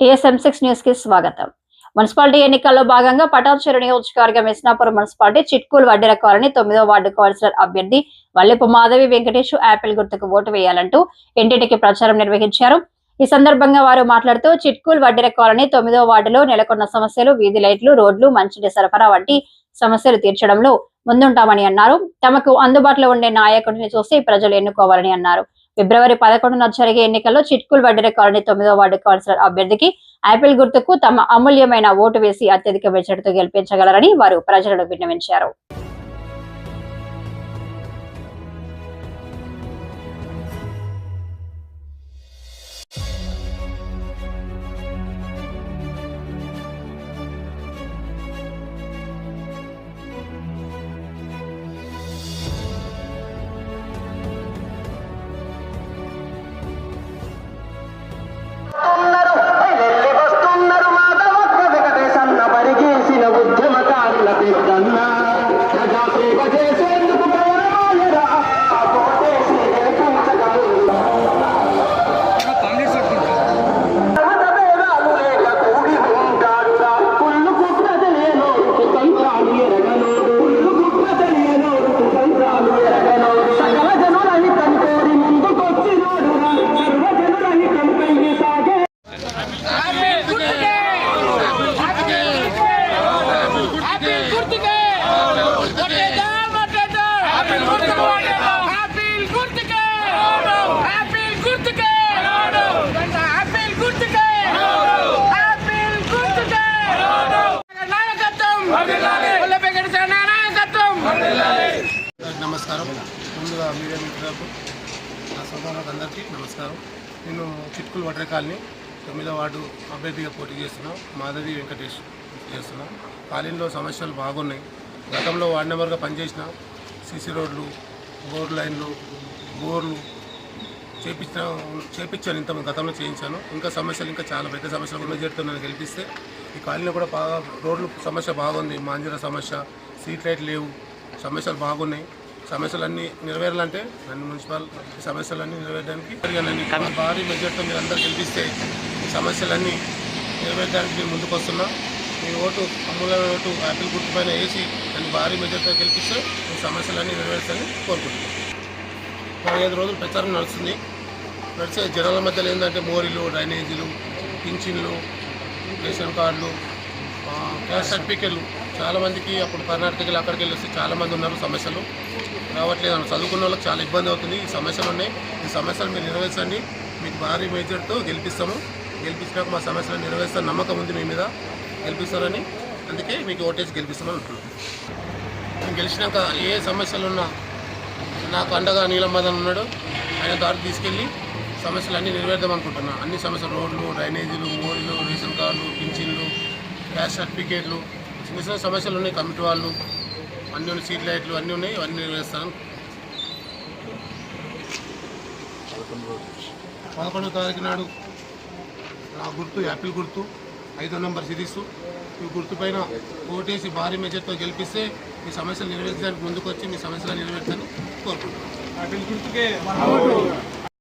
TSM six న్యూస్కి స్వాగతం. Municipality ఎన్నికల్లో భాగంగా పటాన్చెరు నియోజకవర్గం ఇస్నాపురం మున్సిపాలిటీ చిట్కూలు వడ్డెర కాలనీ తొమ్మిదో వార్డు కౌన్సిలర్ అభ్యర్థి వల్లెపు మాధవి వెంకటేష్ యాపిల్ గుర్తుకు ఓటు వేయాలంటూ ఇంటింటికి ప్రచారం నిర్వహించారు. ఈ సందర్భంగా వారు మాట్లాడుతూ చిట్కూలు వడ్డెర కాలనీ తొమ్మిదో వార్డులో నెలకొన్న సమస్యలు వీధి లైట్లు రోడ్లు మంచినీటి సరఫరా వంటి సమస్యలు తీర్చడంలో ముందుంటామని అన్నారు. తమకు అందుబాటులో ఉండే నాయకుడిని చూసి ప్రజలు ఎన్నుకోవాలని అన్నారు. ఫిబ్రవరి పదకొండున జరిగే ఎన్నికల్లో చిట్కుల్ వడ్డెర కాలనీ తొమ్మిదో వార్డు కౌన్సిలర్ అభ్యర్థికి యాపిల్ గుర్తుకు తమ అమూల్యమైన ఓటు వేసి అత్యధిక మెజార్టీతో గెలిపించగలరని వారు ప్రజలను విన్నవించారు. నమస్కారం. ముందుగా మీడియా మిత్రులకు నా సోదరులకు అందరికీ నమస్కారం. నేను చిట్కులు వడ్ర కాలనీ తొమ్మిదో వార్డు అభ్యర్థిగా పోటీ చేస్తున్నాం. మాధవి వెంకటేష్ చేస్తున్నాం. కాలనీలో సమస్యలు బాగున్నాయి. గతంలో వార్డు నెంబర్గా పనిచేసిన సిసి రోడ్లు బోర్ లైన్లు బోర్లు చేపించిన చేపించాను. ఇంత గతంలో చేయించాను. ఇంకా సమస్యలు ఇంకా చాలా పెద్ద సమస్యలు కూడా చేరుతున్నాను గెలిపిస్తే ఈ కాలనీలో కూడా బాగా రోడ్లు సమస్య బాగుంది. మాంజర సమస్య స్ట్రీట్ లైట్ లేవు. సమస్యలు బాగున్నాయి. సమస్యలన్నీ నెరవేరాలంటే నన్ను మున్సిపల్ సమస్యలన్నీ నెరవేరడానికి భారీ మెజార్టీతో మీరు అందరూ గెలిపిస్తే సమస్యలన్నీ నెరవేర్చడానికి మేము ముందుకొస్తున్నాం మీ ఓటు అమూల్యమైన ఓటు యాపిల్ గుర్తు పైన వేసి నన్ను భారీ మెజార్టీతో గెలిపిస్తే మీ సమస్యలన్నీ నెరవేర్చాలని కోరుకుంటున్నాను పదిహేను రోజులు ప్రచారం నడుస్తుంది. నడిచే జనాల మధ్యలో ఏంటంటే మోరీలు డ్రైనేజీలు పింఛన్లు రేషన్ కార్డులు క్యాస్ట్ సర్టిఫికెట్లు చాలామందికి అప్పుడు కర్ణాటకకి అక్కడికి వెళ్ళి వస్తే చాలామంది ఉన్నారు సమస్యలు. రావట్లేదు చదువుకున్న వాళ్ళకి చాలా ఇబ్బంది అవుతుంది. ఈ సమస్యలు ఉన్నాయి. ఈ సమస్యలు మీరు నెరవేర్చండి. మీకు భారీ మేజర్తో గెలిపిస్తాము. గెలిపించినాక మా సమస్యలు నెరవేర్స్తాను నమ్మకం ఉంది మీ మీద. గెలిపిస్తారని అందుకే మీకు ఓటేసి గెలిపిస్తామని అంటున్నాం నేను గెలిచినాక ఏ సమస్యలు ఉన్నా నాకు అండగా నీలం ఉన్నాడు. ఆయన దారి తీసుకెళ్ళి సమస్యలు అన్నీ నెరవేర్దాం అనుకుంటున్నా. అన్ని సమస్యలు రోడ్లు డ్రైనేజీలు మోరీలు రేషన్ కార్డులు పింఛన్లు గ్యాస్ సర్టిఫికేట్లు చిన్న చిన్న సమస్యలు ఉన్నాయి కమిటీ వాళ్ళు. అన్నీ ఉన్నాయి సీట్ లైట్లు అన్నీ ఉన్నాయి అవన్నీ నెరవేరుస్తాను పదకొండవ తారీఖు నాడు నా గుర్తు యాపిల్ గుర్తు ఐదో నెంబర్ సిరీస్. ఈ గుర్తు పైన ఓటేసి భారీ మెజర్తో గెలిపిస్తే మీ సమస్యలు నెరవేర్చడానికి ముందుకు వచ్చి మీ సమస్యలు నెరవేర్చాలని కోరుకుంటున్నాను.